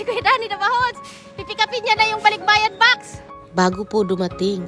si Kuya Danny na bahon. Pipikapin niya na yung balikbayan box. Bago po dumating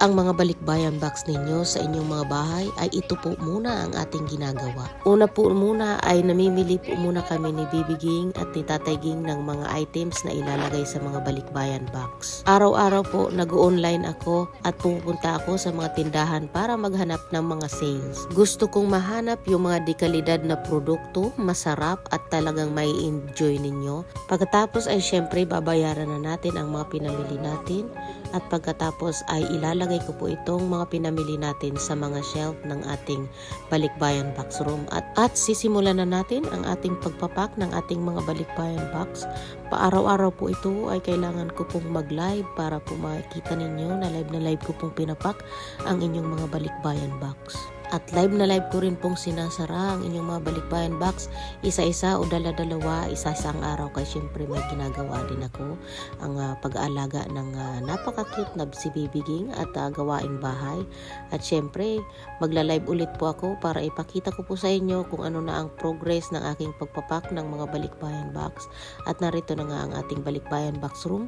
ang mga balikbayan box ninyo sa inyong mga bahay ay ito po muna ang ating ginagawa. Una po muna ay namimili po muna kami ni Bibi Ging at ni Tatay Ging ng mga items na ilalagay sa mga balikbayan box. Araw-araw po nag-online ako at pupunta ako sa mga tindahan para maghanap ng mga sales. Gusto kong mahanap yung mga dekalidad na produkto, masarap at talagang may enjoy ninyo. Pagkatapos ay syempre babayaran na natin ang mga pinamili natin at pagkatapos ay ilalagay ko po itong mga pinamili natin sa mga shelf ng ating balikbayan box room at, at sisimulan na natin ang ating pagpapak ng ating mga balikbayan box paaraw-araw po ito ay kailangan ko pong mag-live para po makikita ninyo na live na live ko pong pinapak ang inyong mga balikbayan box. At live na live ko rin pong sinasara ang inyong mga balikbayan box isa-isa o dala-dalawa, isa-isang araw kay syempre may ginagawa din ako ang ah, pag-aalaga ng ah, napaka-cute na si Baby Ging at ah, gawaing bahay. At syempre, magla-live ulit po ako para ipakita ko po sa inyo kung ano na ang progress ng aking pagpapak ng mga balikbayan box. At narito na nga ang ating balikbayan box room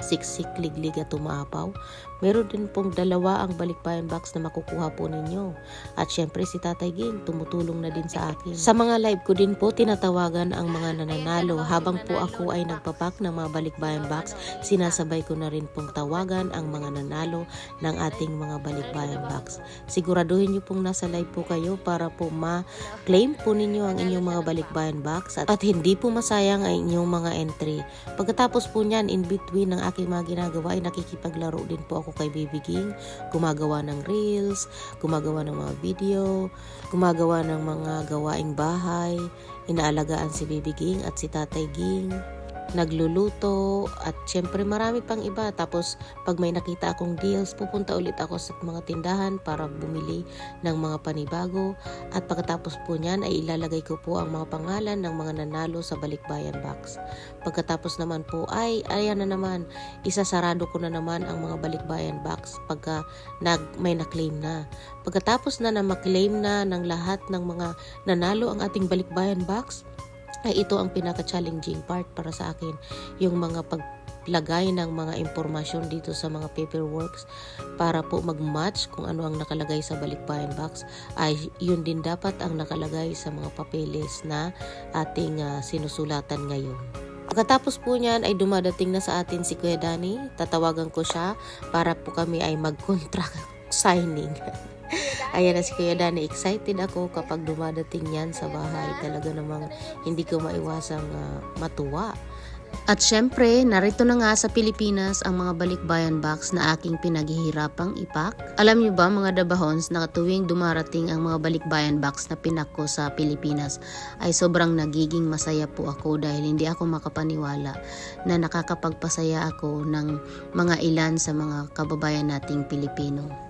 siksik, liglig at umaapaw. Meron din pong dalawa ang balikbayan box na makukuha po ninyo. At syempre si Tatay Ging tumutulong na din sa akin. Sa mga live ko din po tinatawagan ang mga nananalo. Habang po ako ay nagpapak ng mga balikbayan box, sinasabay ko na rin pong tawagan ang mga nanalo ng ating mga balikbayan box. Siguraduhin niyo pong nasa live po kayo para po ma-claim po ninyo ang inyong mga balikbayan box at, at hindi po masayang ang inyong mga entry. Pagkatapos po niyan, in between ng aking mga ginagawa ay nakikipaglaro din po ako kay Baby Ging. Gumagawa ng reels, gumagawa ng mga video, gumagawa ng mga gawaing bahay, inaalagaan si Baby Ging at si Tatay Ging nagluluto at syempre marami pang iba. Tapos pag may nakita akong deals pupunta ulit ako sa mga tindahan para bumili ng mga panibago. At pagkatapos po niyan ay ilalagay ko po ang mga pangalan ng mga nanalo sa balikbayan box. Pagkatapos naman po ay ayan na naman isasarado ko na naman ang mga balikbayan box pagka nag, may na-claim na. Pagkatapos na na maklaim na ng lahat ng mga nanalo ang ating balikbayan box ay ito ang pinaka-challenging part para sa akin yung mga paglagay ng mga impormasyon dito sa mga paperworks para po mag-match kung ano ang nakalagay sa balikbayan box ay yun din dapat ang nakalagay sa mga papeles na ating ah, sinusulatan ngayon. Pagkatapos po niyan ay dumadating na sa atin si Kuya Dani. Tatawagan ko siya para po kami ay mag-contract signing. Ayan na si Kuya Dani. Excited ako kapag dumadating yan sa bahay. Talaga namang hindi ko maiwasang ah, matuwa. At syempre, narito na nga sa Pilipinas ang mga balikbayan box na aking pinaghihirapang ipak. Alam niyo ba mga dabahons na tuwing dumarating ang mga balikbayan box na pinak ko sa Pilipinas ay sobrang nagiging masaya po ako dahil hindi ako makapaniwala na nakakapagpasaya ako ng mga ilan sa mga kababayan nating Pilipino.